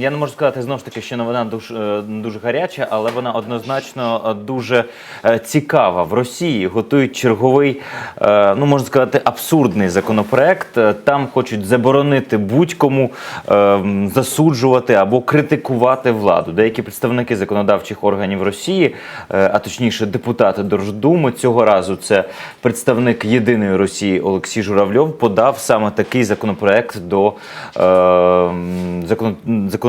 я не можу сказати знову ж таки, що новина дуже, дуже гаряча, але вона однозначно е, дуже е, цікава. В Росії готують черговий, е, ну можна сказати, абсурдний законопроект. Там хочуть заборонити будь-кому засуджувати або критикувати владу. Деякі представники законодавчих органів Росії, а точніше депутати Держдуми, цього разу це представник єдиної Росії Олексій Журавльов подав саме такий законопроект до е, м, закон-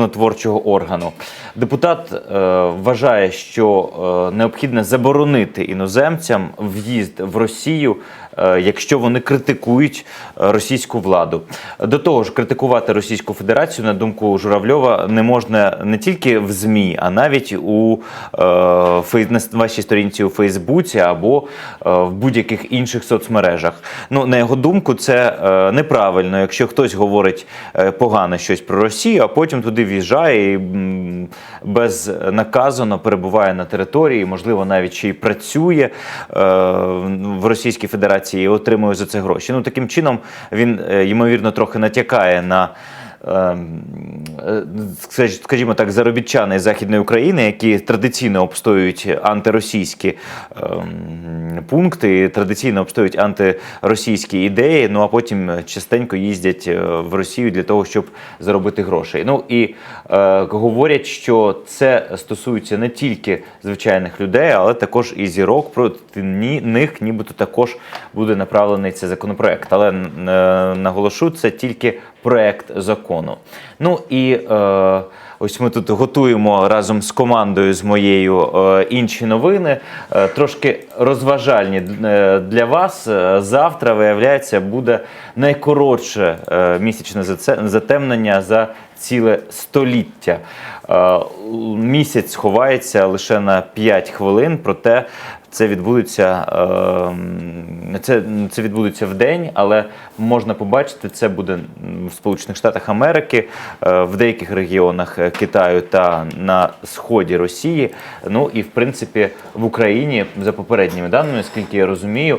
законотворчого органу. Депутат е, вважає, що е, необхідно заборонити іноземцям в'їзд в Росію, е, якщо вони критикують е, російську владу. До того ж, критикувати Російську Федерацію, на думку Журавльова, не можна не тільки в ЗМІ, а навіть у е, на вашій сторінці у Фейсбуці або е, в будь-яких інших соцмережах. Ну, на його думку, це е, неправильно, якщо хтось говорить е, погано щось про Росію, а потім туди в'їжджає і безнаказано перебуває на території, можливо, навіть ще й працює е, в Російській Федерації і отримує за це гроші. Ну, таким чином він, е, ймовірно, трохи натякає на. Ем, е, скаж- Скажімо так, заробітчани Західної України, які традиційно обстоюють антиросійські ем, пункти, традиційно обстоюють антиросійські ідеї, ну а потім частенько їздять е, в Росію для того, щоб заробити грошей. Ну і е, говорять, що це стосується не тільки звичайних людей, але також і зірок. Проти них нібито також буде направлений цей законопроект. Але е, наголошу, це тільки проект закону. Ну і е, ось ми тут готуємо разом з командою з моєю е, інші новини. Е, трошки розважальні е, для вас. Е, Завтра, виявляється, буде найкоротше е, місячне затемнення за ціле століття. Е, Місяць ховається лише на 5 хвилин, проте це відбудеться, е, це, це відбудеться в день, але можна побачити, це буде в Сполучених Штатах Америки, е, в деяких регіонах е, Китаю та на сході Росії. Ну і в принципі в Україні за попередніми даними, скільки я розумію.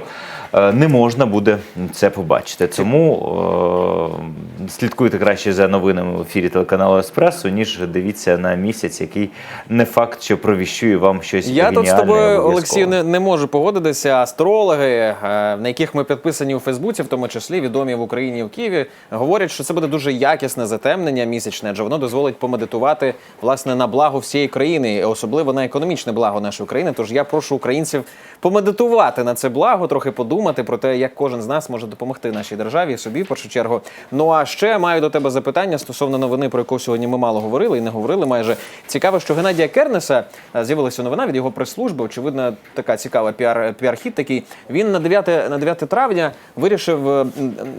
е, Не можна буде це побачити, тому слідкуйте краще за новинами в ефірі телеканалу Еспресо, ніж дивіться на місяць, який не факт, що провіщує вам щось. Я тут з тобою. Олексію, не, не можу погодитися. Астрологи, е, на яких ми підписані у Фейсбуці, в тому числі відомі в Україні і в Києві, говорять, що це буде дуже якісне затемнення місячне, адже воно дозволить помедитувати власне на благо всієї країни, особливо на економічне благо нашої країни. Тож я прошу українців помедитувати на це благо, трохи подумати про те, як кожен з нас може допомогти нашій державі, і собі в першу чергу. Ну а ще маю до тебе запитання стосовно новини, про яку сьогодні ми мало говорили і не говорили майже. Цікаво, що Геннадія Кернеса е, з'явилася новина від його прес-служби. Очевидно, така цікава піар, піар-хід такий. Він на 9, на 9 травня вирішив е,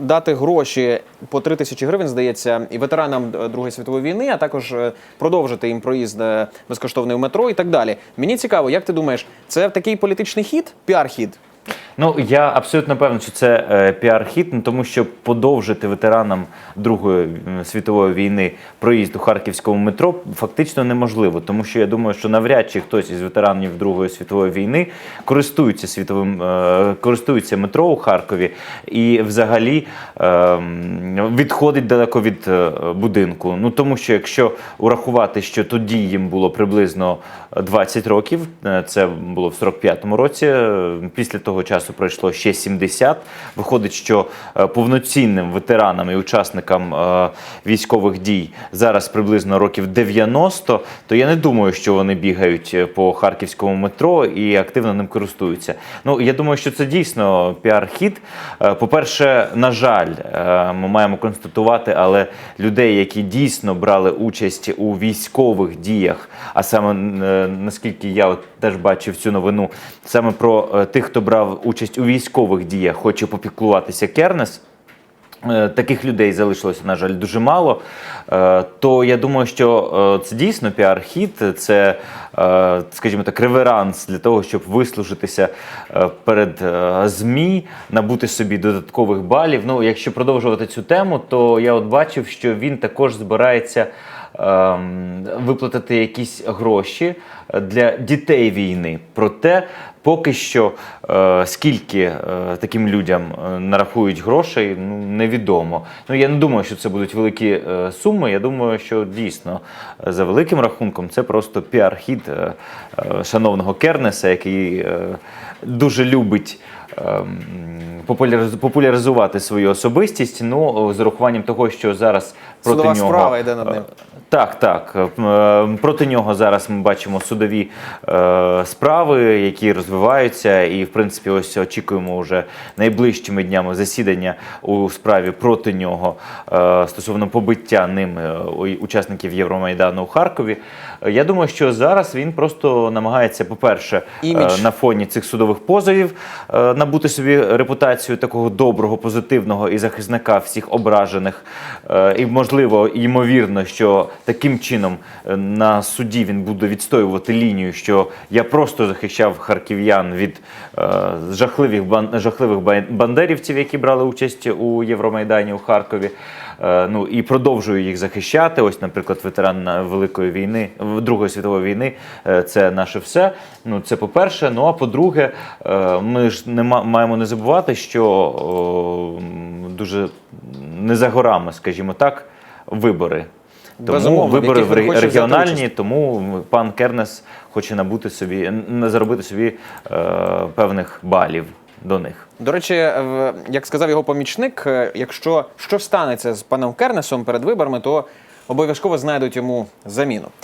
дати гроші по 3 тисячі гривень, здається, і ветеранам е, Другої світової війни, а також продовжити їм проїзд безкоштовний у метро і так далі. Мені цікаво, як ти думаєш, це такий політичний хід, піар-хід? Ну я абсолютно певний, що це е, піар-хід, ну, тому що подовжити ветеранам Другої світової війни проїзд у харківському метро фактично неможливо, тому що я думаю, що навряд чи хтось із ветеранів Другої світової війни користується світовим е, користується метро у Харкові і взагалі е, відходить далеко від е, будинку. Ну тому що якщо урахувати, що тоді їм було приблизно 20 років, е, це було в 45-му році. е, Після того часу пройшло ще 70. Виходить, що е, повноцінним ветеранам і учасникам е, військових дій зараз приблизно років 90, то я не думаю, що вони бігають е, по харківському метро і активно ним користуються. Ну я думаю, що це дійсно піар-хід. По-перше, на жаль, ми маємо констатувати, але людей, які дійсно брали участь у військових діях, а саме наскільки я от теж бачив цю новину, саме про тих, хто брав участь у військових діях, хоче попіклуватися Кернес. Е, Таких людей залишилося, на жаль, дуже мало. Е, То я думаю, що е, це дійсно піар-хід, це, скажімо так, реверанс для того, щоб вислужитися перед ЗМІ, набути собі додаткових балів. Ну, якщо продовжувати цю тему, то я от бачив, що він також збирається виплатити якісь гроші для дітей війни. Проте поки що е, скільки е, таким людям е, нарахують грошей, ну невідомо. Ну я не думаю, що це будуть великі суми. Я думаю, що дійсно за великим рахунком це просто піар-хід шановного Кернеса, який дуже любить. ем, Популяризувати свою особистість, ну з урахуванням того, що зараз проти Судова нього справа йде над ним. Так, так. Е, Проти нього зараз ми бачимо судові е, справи, які розвиваються, і в принципі, ось очікуємо вже найближчими днями засідання у справі проти нього е, стосовно побиття ним е, учасників Євромайдану у Харкові. Е, Я думаю, що зараз він просто намагається, по-перше, е, на фоні цих судових позовів е, набути собі репутацію такого доброго, позитивного і захисника всіх ображених. Е, і можливо, ймовірно, що таким чином е, на суді він буде відстоювати лінію, що я просто захищав харків'ян від е, жахливих бан- жахливих бандерівців, які брали участь у Євромайдані у Харкові. Е, Ну і продовжую їх захищати. Ось, наприклад, ветеран Великої війни, Другої світової війни. е, Це наше все. Ну це по-перше. Ну а по-друге, е, ми ж не ма- маємо не забувати, що о, дуже не за горами, скажімо так, вибори. Тому Безумовно, вибори в регіональні, тому пан Кернес хоче набути собі, не заробити собі е, певних балів до них. До речі, в- як сказав його помічник, е, якщо що станеться з паном Кернесом перед виборами, то обов'язково знайдуть йому заміну.